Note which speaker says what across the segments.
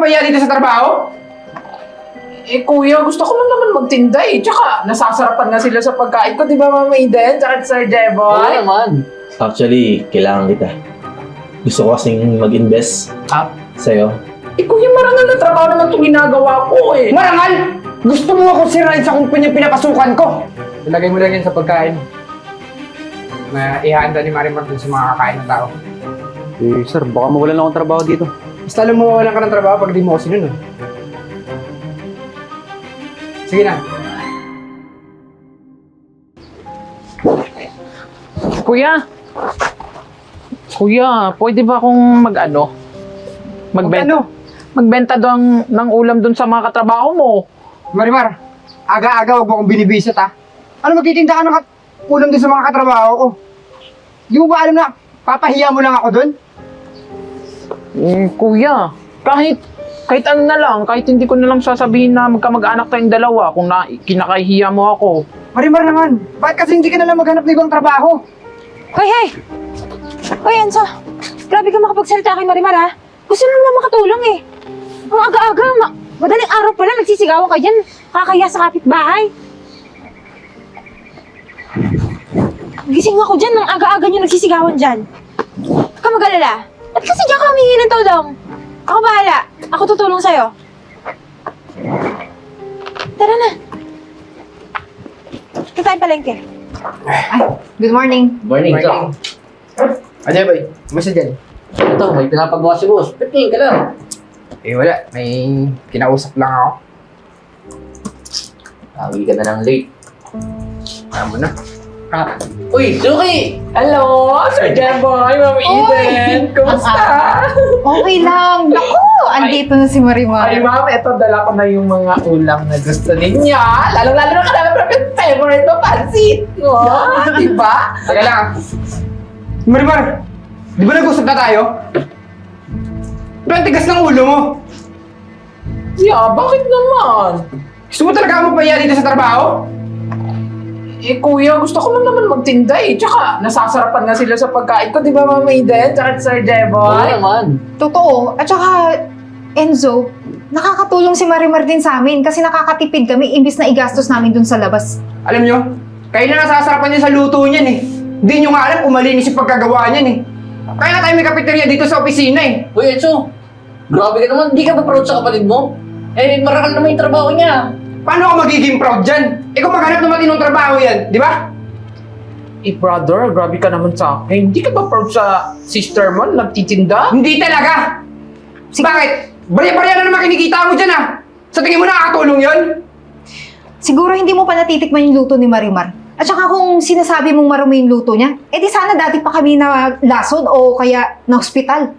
Speaker 1: mapahiya dito sa trabaho?
Speaker 2: Eh kuya, gusto ko lang naman magtinda eh. Tsaka nasasarapan nga sila sa pagkain ko, di ba Mama Eden? Tsaka Sir
Speaker 3: Oo
Speaker 2: Jeboy?
Speaker 3: naman.
Speaker 4: Actually, kailangan kita. Gusto ko kasing mag-invest
Speaker 2: Ah,
Speaker 4: sa'yo.
Speaker 2: eh kuya, marangal na trabaho naman itong ginagawa ko eh.
Speaker 1: Marangal! Gusto mo ako sirain sa kumpanya pinapasukan ko?
Speaker 5: Ilagay mo lang yan sa pagkain. Na ihanda ni Marimar dun sa mga kakain ng tao.
Speaker 6: Eh, sir, baka mawalan akong trabaho dito.
Speaker 5: Basta alam mo mawalan ka ng trabaho pag di mo kasi nun. ah. Sige na.
Speaker 2: Kuya, kuya, pwede ba akong mag-ano? Magbenta,
Speaker 5: Ano?
Speaker 2: magbenta doon ng ulam doon sa mga katrabaho mo.
Speaker 5: Marimar, aga-aga huwag mo akong binibisit ha. Ano magtitinda ka ng ulam din sa mga katrabaho ko? Di mo ba alam na papahiya mo lang ako dun?
Speaker 2: Mm, kuya, kahit kahit ano na lang, kahit hindi ko na lang sasabihin na magkamag-anak tayong dalawa kung na, kinakahiya mo ako.
Speaker 5: Marimar naman, bakit kasi hindi ka nalang maghanap ng ibang trabaho?
Speaker 7: Hoy, hoy! Hoy, Enzo! Grabe ka makapagsalita kay Marimar, ha? Gusto lang naman makatulong, eh. Ang aga-aga, ma- madaling araw pa lang, nagsisigawan ka dyan. Kakaya sa kapitbahay. Gising ako dyan, nang aga-aga nyo nagsisigawan dyan. Huwag ka mag-alala. At kasi dyan ka humingi ng tulong. Ako bahala. Ako tutulong sa'yo. Tara na. Ito tayo palengke.
Speaker 8: Good morning.
Speaker 3: Morning, Morning.
Speaker 5: Ajay boy, kumusta dyan?
Speaker 3: Ito, may pinapagawa si boss. Piting ka lang.
Speaker 5: Eh wala, may kinausap lang ako.
Speaker 3: Tawag ka na ng late.
Speaker 5: Alam mo na.
Speaker 3: Ah. Uy, Suki!
Speaker 2: Hello, Sir Jeboy, Mama Eden, kumusta?
Speaker 8: Okay lang. Naku, andito na si Marimar.
Speaker 2: Ay ma'am, eto dala ko na yung mga ulam na gusto ninyo. Lalo-lalo na kanala pero favorite mo, pansit. No? Di ba?
Speaker 5: Teka lang. ah. Marimar, di ba nag-usap na tayo? Pero ang tigas ng ulo mo.
Speaker 2: Yeah, bakit naman?
Speaker 1: Gusto mo talaga ako mapahiya dito sa trabaho?
Speaker 2: Eh kuya, gusto ko lang naman magtinda eh. Tsaka nasasarapan nga sila sa pagkain ko, di ba Mama Eden? Tsaka Sir
Speaker 3: Oo
Speaker 2: Jeboy?
Speaker 3: naman.
Speaker 8: Totoo. At saka, Enzo, nakakatulong si Marimar din sa amin kasi nakakatipid kami imbis na igastos namin dun sa labas.
Speaker 1: Alam nyo, kayo na nasasarapan niya sa luto niyan eh. Hindi nyo nga alam kung malinis yung pagkagawa niyan eh. Kaya nga tayo may kapiterya dito sa opisina eh.
Speaker 3: Uy, Enzo! Grabe ka naman, di ka ba proud sa kapatid mo? Eh, marakal naman yung trabaho niya.
Speaker 1: Paano ako magiging proud dyan? Eh kung maghanap ng matinong trabaho yan, di ba?
Speaker 2: Eh brother, grabe ka naman sa akin. Hindi ka ba proud sa sister mo na nagtitinda?
Speaker 1: Hindi talaga! Bakit? Barya-barya na naman kinikita mo dyan ah! Sa tingin mo nakakatulong yon?
Speaker 8: Siguro hindi mo pa natitikman yung luto ni Marimar. At saka kung sinasabi mong marumi yung luto niya, eh di sana dati pa kami na lasod o kaya na ospital.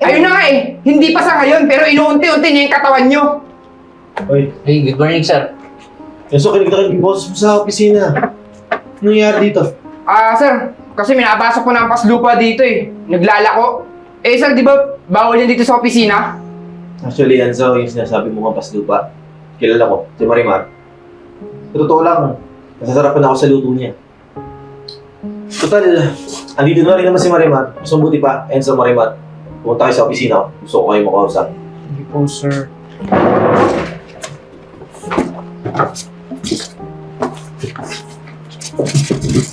Speaker 8: Eh,
Speaker 1: Ayun na nga eh, hindi pa sa ngayon pero inuunti-unti niya yung katawan nyo.
Speaker 4: Oy,
Speaker 3: Hey, good morning, sir.
Speaker 4: Enzo, kinig na kinig boses mo sa opisina. Anong nangyari dito?
Speaker 1: Ah, sir, kasi minabasa ko na ang paslupa dito eh. Naglalako. Eh, sir, di ba bawal yan dito sa opisina?
Speaker 4: Actually, Enzo, yung sinasabi mo nga paslupa. Kilala ko, si Marimar. Sa totoo lang, nasasarapan ako sa luto niya. Total, andito na rin naman si Marimar. Mas mabuti pa, Enzo Marimar. Pumunta kayo sa opisina ko. Gusto ko kayo makausap.
Speaker 2: Hindi po, sir.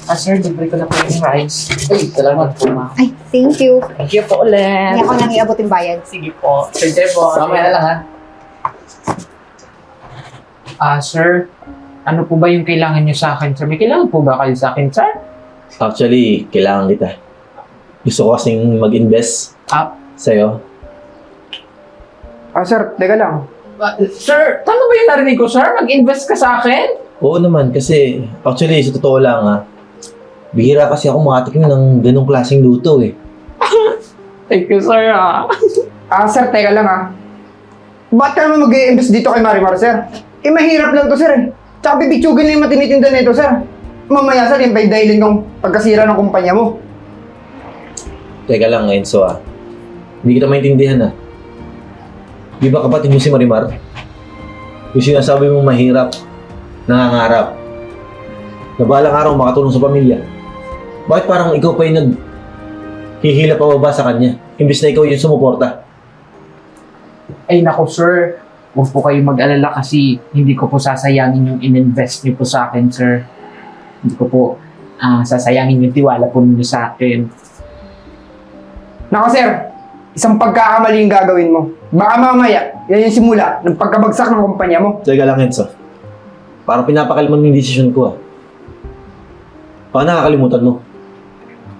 Speaker 2: Ah, sir, libre ko na po yung rice.
Speaker 3: Ay, salamat po, ma.
Speaker 8: Ay, thank you.
Speaker 2: Thank you po ulit.
Speaker 8: Hindi ako nang iabot yung bayad.
Speaker 2: Sige po. Sir Jeboy.
Speaker 3: Mamaya na lang, ha?
Speaker 2: Ah, sir, ano po ba yung kailangan nyo sa akin, sir? May kailangan po ba kayo sa akin, sir?
Speaker 4: Actually, kailangan kita. Gusto ko kasing mag-invest
Speaker 2: Ah,
Speaker 4: sa'yo.
Speaker 5: Ah sir, teka lang.
Speaker 2: Ah, sir, tama ba yung narinig ko, sir? Mag-invest ka sa akin?
Speaker 4: Oo naman, kasi actually, sa totoo lang ha, bihira kasi ako makatikim ng ganong klaseng luto eh.
Speaker 2: Thank you, sir, ah.
Speaker 1: Ah, sir, teka lang ah. Ba't ka naman mag-i-invest dito kay Marimar, sir? Eh, mahirap lang to, sir eh. Tsaka bibitsugin na yung matinitinda nito, sir. Mamaya, sir, yung by dahilin kong pagkasira ng kumpanya mo.
Speaker 4: Teka lang, Enzo ah. Hindi kita maintindihan ah. Di ba kapatid mo si Marimar? Yung sinasabi mo mahirap, nangangarap, na balang araw makatulong sa pamilya. Bakit parang ikaw pa yung nag... hihila pababa sa kanya, imbis na ikaw yung sumuporta?
Speaker 2: Ay nako sir, huwag po kayong mag-alala kasi hindi ko po sasayangin yung in-invest niyo po sa akin sir. Hindi ko po ah, sasayangin yung tiwala po niyo sa akin.
Speaker 1: Nako sir, isang pagkakamali yung gagawin mo. Baka mamaya, yan yung simula ng pagkabagsak ng kumpanya mo.
Speaker 4: Teka lang, Enzo. Parang pinapakaliman mo yung decision ko ah. Baka nakakalimutan mo.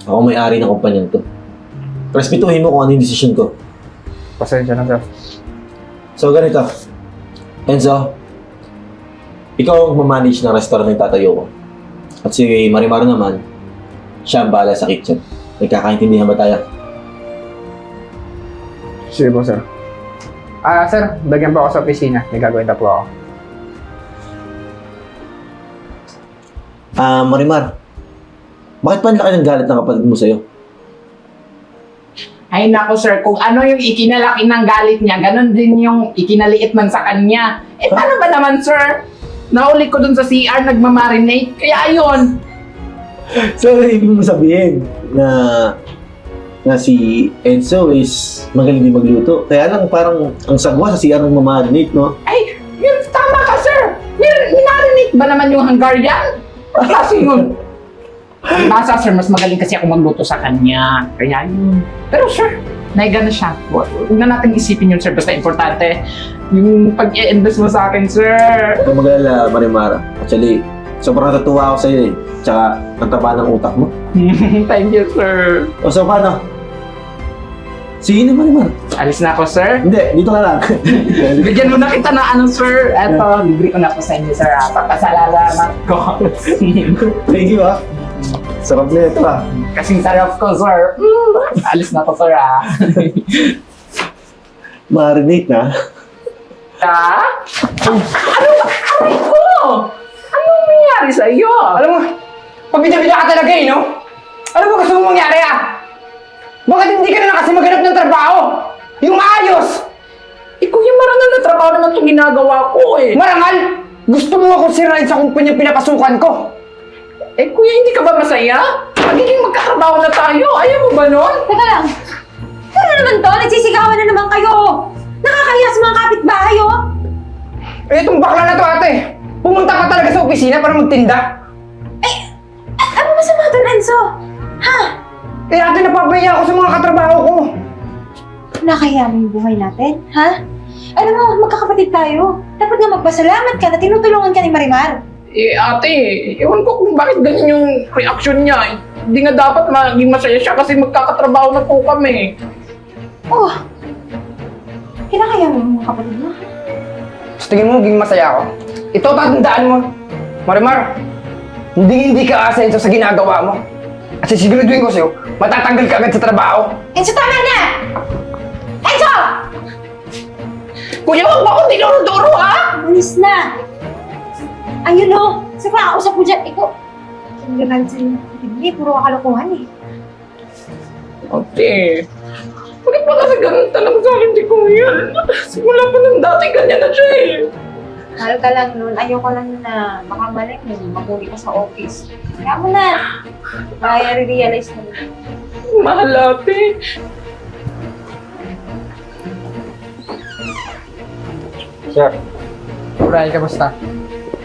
Speaker 4: Ako may-ari ng kumpanya to. Respetuhin mo kung ano yung decision ko.
Speaker 1: Pasensya na sir.
Speaker 4: So, ganito. Enzo, ikaw ang mamanage ng restaurant ng tatayo ko. At si Marimar naman, siya ang bahala sa kitchen. Nagkakaintindihan ba tayo?
Speaker 1: Sige po sir. Ah sir, bagyan po ako sa opisina. May gagawin na po ako.
Speaker 4: Ah, Marimar, bakit pa ang laki ng galit ng kapatid mo sa'yo?
Speaker 2: Ay nako sir, kung ano yung ikinalaki ng galit niya, ganun din yung ikinaliit man sa kanya. Eh paano ba naman sir? Nauli ko dun sa CR, nagmamarinate. Kaya ayun.
Speaker 4: So, ibig mo sabihin na na si Enzo is magaling din magluto. Kaya lang parang ang sagwa sa CR ng mamarinate, no?
Speaker 2: Ay, yun, tama ka sir. Yun, minarinate ba naman yung Hungarian? Kasi yun. Basa sir, mas magaling kasi ako magluto sa kanya. Kaya yun. Pero sir, naiga na siya. Huwag huwag na natin isipin yun sir. Basta importante, yung pag-i-invest mo sa akin sir.
Speaker 4: Ito magalala, Marimara. Actually, sobrang natutuwa ako sa'yo eh. Tsaka, ang taba ng utak mo.
Speaker 2: Thank you sir.
Speaker 4: O, so paano? Sige na, Marimar.
Speaker 2: Alis na ako sir.
Speaker 4: Hindi, dito ka lang.
Speaker 2: Bigyan mo na kita na ano sir. Eto, libre ko na po sa inyo sir. ah. Pagpasalalamat ko.
Speaker 4: Thank you, ah. Sarap na ito, ah.
Speaker 2: Kasing sarap ko sir. Mm, alis na ako sir ah.
Speaker 4: Marinate na.
Speaker 2: Ha? Ano ba? Aray ko! Anong nangyari sa iyo?
Speaker 1: Alam mo, pabida-bida ka talaga eh, no? Ano ba gusto mong mangyari ah? Bakit hindi ka na kasi maghanap ng trabaho? Yung maayos!
Speaker 2: Ikaw yung marangal na trabaho naman itong ginagawa ko eh.
Speaker 1: Marangal! Gusto mo ako sirain sa kumpanyang pinapasukan ko!
Speaker 2: Eh kuya, hindi ka ba masaya? Magiging magkatrabaho na tayo. Ayaw mo ba nun?
Speaker 7: Teka lang. Ano naman to? Nagsisigawan na naman kayo. Nakakahiya sa mga kapitbahay, oh.
Speaker 1: Eh, itong bakla na to ate! Pumunta ka talaga sa opisina para magtinda!
Speaker 7: A- ano masama doon, Enzo? Ha?
Speaker 1: Eh, ate, napapahiya ako sa mga katrabaho ko!
Speaker 7: Nakakahiya mo yung buhay natin, ha? Alam mo, magkakapatid tayo. Dapat nga magpasalamat ka na tinutulungan ka ni Marimar.
Speaker 2: Eh ate, ewan ko kung bakit ganyan yung reaction niya. Hindi nga dapat maging masaya siya kasi magkakatrabaho na po kami.
Speaker 7: Oh, kinakaya mo yung mga kapatid mo.
Speaker 1: Gusto tingin mo maging masaya ako? Ito, tatandaan mo! Marimar, hindi hindi ka asenso sa ginagawa mo. At sisiguraduhin ko sa'yo, matatanggal ka agad sa trabaho.
Speaker 7: Enzo, tama na! Enzo!
Speaker 2: Kuya, huwag mo akong dinuro-duro ha!
Speaker 7: Alis na! Ayun o! Sa kakausap ko dyan, ikaw. Ang ganahan sa'yo. Hindi, puro kalokohan eh.
Speaker 2: Ate, bakit ba kasi ganun talaga sa akin si Kuya? Simula pa ng dati ganyan na siya eh.
Speaker 7: Mahal ka lang nun. Ayoko lang na makamalik mo. Maguli ka sa office. Kaya mo na. Kaya realize mo.
Speaker 2: Mahal ate.
Speaker 5: Sir. Brian, kamusta?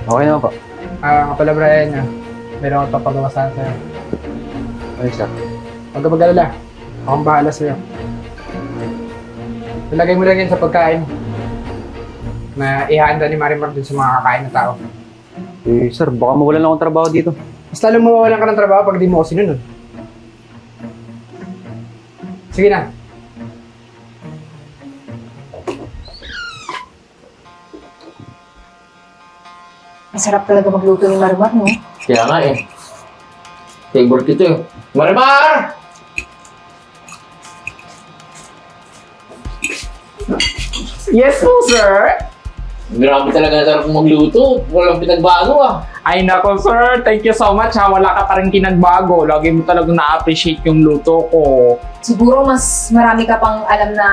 Speaker 6: Okay naman po.
Speaker 5: Ah, nga pala Brian, ah. Meron akong papagawasan sa'yo.
Speaker 6: Ay, sir.
Speaker 5: Huwag ka mag-alala. Akong bahala sa'yo. Ilagay mo lang yan sa pagkain. Na ihanda ni Marimar dun sa mga kakain na tao.
Speaker 6: Eh, sir, baka mawalan lang akong trabaho dito.
Speaker 5: Basta alam mo mawalan ka ng trabaho pag di mo ako sinunod. Sige na.
Speaker 8: Masarap talaga magluto ni Marimar, no?
Speaker 3: Kaya nga eh. Favorite ito eh. Marimar!
Speaker 2: Yes po, sir.
Speaker 3: Grabe talaga na sarap magluto. Walang pinagbago ah.
Speaker 2: Ay nako sir, thank you so much ha. Wala ka pa rin kinagbago. Lagi mo talagang na-appreciate yung luto ko.
Speaker 8: Siguro mas marami ka pang alam na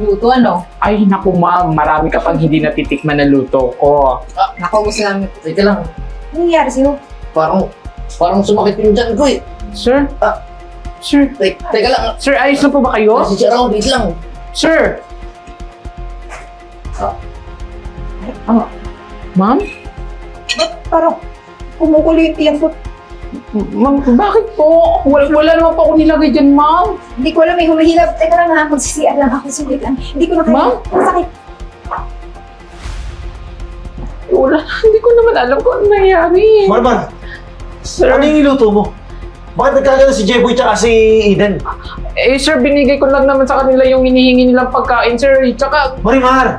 Speaker 8: luto, ano?
Speaker 2: Ay naku ma'am, marami ka pang hindi natitikman na luto ko.
Speaker 8: Naku, gusto namin.
Speaker 3: Teka lang.
Speaker 7: Ano nangyari sa'yo?
Speaker 3: Parang, parang sumakit yung dyan ko eh.
Speaker 2: Sir?
Speaker 3: Ah.
Speaker 2: Sir?
Speaker 3: Te- Teka lang.
Speaker 2: Sir, ayos na po ba kayo?
Speaker 3: Si Sharon, wait lang.
Speaker 2: Sir? Ma'am?
Speaker 8: Parang kumukulo yung tiyan ko.
Speaker 2: Ma'am, bakit po? Wala, wala naman po ako nilagay dyan, ma'am.
Speaker 8: Hindi ko alam, may humihilap. Teka lang ha, magsisiyan lang ako. Sulit lang. Hindi ko na kaya.
Speaker 2: Ma'am?
Speaker 8: Masakit.
Speaker 2: Wala, hindi ko naman alam kung ano nangyari.
Speaker 4: Marimar,
Speaker 2: Sir,
Speaker 4: ano yung niluto mo? Bakit nagkagano si Jeboy tsaka si Eden?
Speaker 2: eh sir, binigay ko lang naman sa kanila yung hinihingi nilang pagkain, sir. Tsaka,
Speaker 4: Marimar!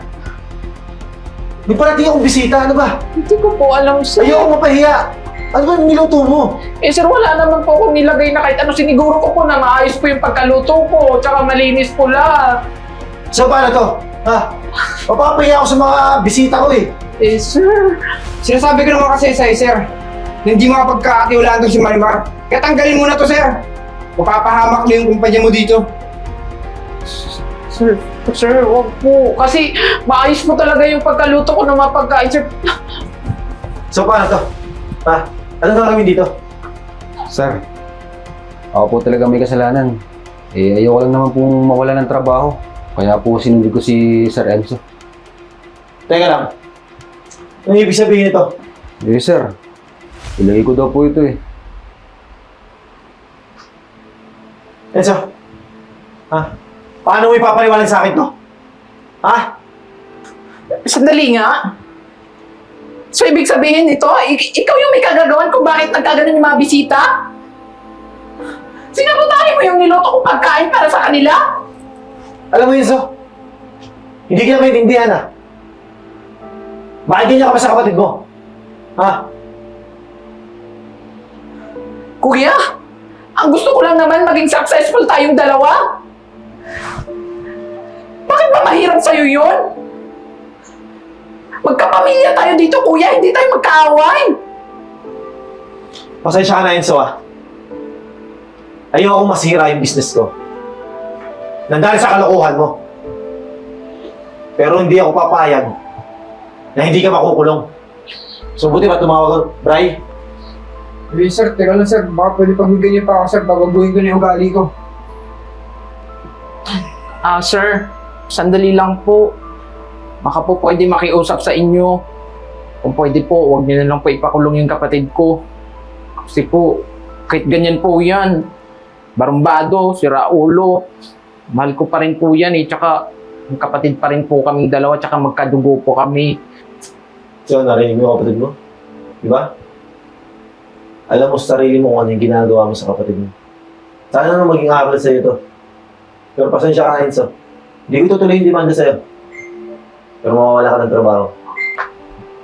Speaker 4: May parating akong bisita, ano ba?
Speaker 2: hindi ko po alam, sir.
Speaker 4: Ayoko mapahiya! Ano ba yung niluto mo?
Speaker 2: Eh sir, wala naman po akong nilagay na kahit ano. Siniguro ko po na maayos po yung pagkaluto ko. Tsaka malinis po lahat.
Speaker 4: So paano to? Ha? Mapapahiya ako sa mga bisita ko eh.
Speaker 2: Eh sir,
Speaker 1: Sinasabi ko naman kasi sa'yo, sir, na hindi makapagkakatiwalaan to si Marimar. Kaya tanggalin mo na to, sir. Mapapahamak na yung kumpanya mo dito.
Speaker 2: Sir, sir, wag po. Kasi maayos po talaga yung pagkaluto ko ng mga pagkain, sir.
Speaker 4: So paano to? Ha? Ano gagawin dito?
Speaker 6: Sir, ako po talaga may kasalanan. Eh, ayoko lang naman pong mawala ng trabaho. Kaya po sinunod ko si Sir Enzo.
Speaker 4: Teka lang. Ano ibig sabihin nito?
Speaker 6: Eh, sir. Ilagay ko daw po ito eh.
Speaker 4: Enzo? Ha? Paano mo ipapaliwanag sa akin to? Ha?
Speaker 2: Sandali nga. So, ibig sabihin nito, ik- ikaw yung may kagagawan kung bakit nagkaganon yung mga bisita? Sinabotahin mo yung niluto kong pagkain para sa kanila?
Speaker 4: Alam mo Enzo? Hindi kita maintindihan ah. Bakit ganyan ka pa sa kapatid mo? Ha?
Speaker 2: Kuya, ang gusto ko lang naman maging successful tayong dalawa. Mahirap sa'yo yun? Magkapamilya tayo dito, kuya. Hindi tayo magkaaway.
Speaker 4: Pasensya ka na Enzo ah. Ayoko masira yung business ko. Nandahil sa kalokohan mo. Pero hindi ako papayag na hindi ka makukulong. So buti ba tumawag ka, Bray?
Speaker 1: Hey, sir, teka lang, sir. Baka pwede pagbigyan niyo pa ako, sir. Babaguhin ko na yung ugali ko.
Speaker 2: Ah, sir. Sandali lang po. Baka po pwede makiusap sa inyo. Kung pwede po, huwag niyo na lang po ipakulong yung kapatid ko. Kasi po, kahit ganyan po yan. Barumbado, si Raulo. Mahal ko pa rin po yan eh. Tsaka, kapatid pa rin po kaming dalawa. Tsaka magkadugo po kami.
Speaker 4: So, narinig mo kapatid mo? Di ba? Alam mo sa sarili mo kung ano yung ginagawa mo sa kapatid mo. Sana na maging aral sa'yo to. Pero pasensya ka na, Enzo. Hindi ko tutuloy yung demanda sa'yo. Pero mawawala ka ng trabaho.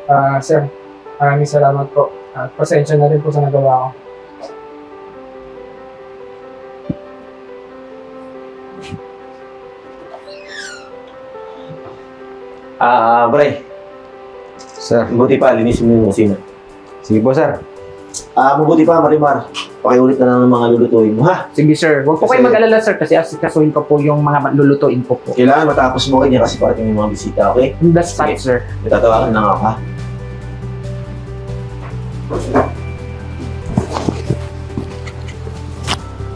Speaker 1: Ah, sir. Maraming salamat po. At pasensya na rin po sa nagawa ko.
Speaker 4: Ah, Bray.
Speaker 6: Sir.
Speaker 4: Mabuti pa, linisin mo yung kusina.
Speaker 6: Sige po, sir.
Speaker 4: Ah, mabuti pa, Marimar. Pakiulit na lang ng mga lulutuin mo, ha?
Speaker 2: Sige sir, huwag po
Speaker 4: Kasi-
Speaker 2: kayo mag-alala sir kasi asikasuhin ko po yung mga lulutuin ko po.
Speaker 4: Kailangan matapos mo kanya kasi parating yung mga bisita, okay?
Speaker 2: Spot
Speaker 4: Sige.
Speaker 2: sir.
Speaker 4: May tatawagan lang ako, ha?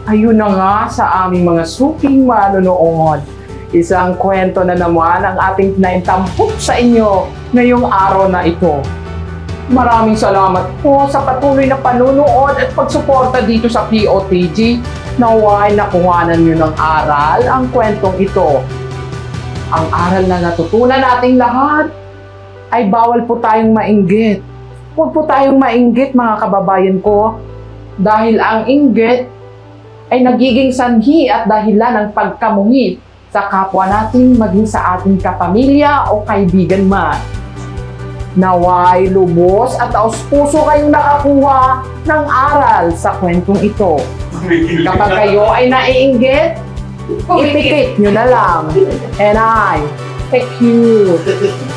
Speaker 2: Ayun na nga sa aming mga suking manonood. Isang kwento na naman ang ating naitampok sa inyo ngayong araw na ito. Maraming salamat po sa patuloy na panunood at pagsuporta dito sa POTG. Naway nakuhanan nyo ng aral ang kwentong ito. Ang aral na natutunan nating lahat ay bawal po tayong mainggit. Huwag po tayong mainggit mga kababayan ko. Dahil ang inggit ay nagiging sanhi at dahilan ng pagkamungit sa kapwa natin maging sa ating kapamilya o kaibigan man. Naway lubos at taos puso kayong nakakuha ng aral sa kwentong ito. Kapag kayo ay naiinggit, ipikit nyo na lang. And I, thank you.